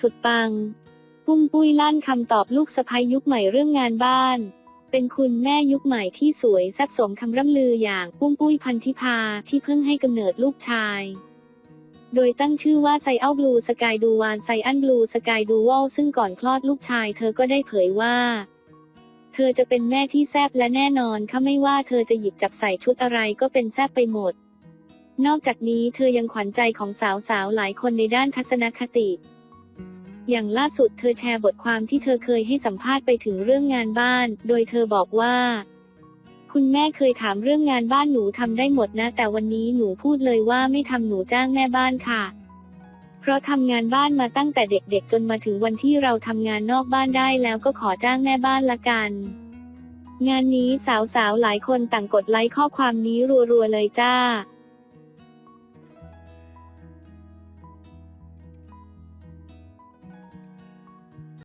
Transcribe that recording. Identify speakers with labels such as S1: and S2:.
S1: สุดปัง ปุ้มปุ้ยลั่นคำตอบลูกสะใภ้ยุคใหม่เรื่องงานบ้าน เป็นคุณแม่ยุคใหม่ที่สวยแซ่บสมคำร่ำลืออย่างปุ้มปุ้ยพันธิพาที่เพิ่งให้กำเนิดลูกชาย โดยตั้งชื่อว่าไซอัลบลูสกายดูวานไซอันบลูสกายดูวอลซึ่งก่อนคลอดลูกชายเธอก็ได้เผยว่าเธอจะเป็นแม่ที่แซบและแน่นอนค่ะไม่ว่าเธอจะหยิบจับใส่ชุดอะไรก็เป็นแซบไปหมด นอกจากนี้เธอยังขวัญใจของสาวๆหลายคนในด้านทัศนคติ อย่างล่าสุดเธอแชร์บทความที่เธอเคยให้สัมภาษณ์ไปถึงเรื่องงานบ้าน โดยเธอบอกว่า คุณแม่เคยถามเรื่องงานบ้านหนูทำได้หมดนะ แต่วันนี้หนูพูดเลยว่าไม่ทำหนูจ้างแม่บ้านค่ะ เพราะทำงานบ้านมาตั้งแต่เด็กๆ จนมาถึงวันที่เราทำงานนอกบ้านได้แล้วก็ขอจ้างแม่บ้านละกันงานนี้สาวๆ หลายคนต่างกดไลค์ข้อความนี้รัวๆ เลยจ้า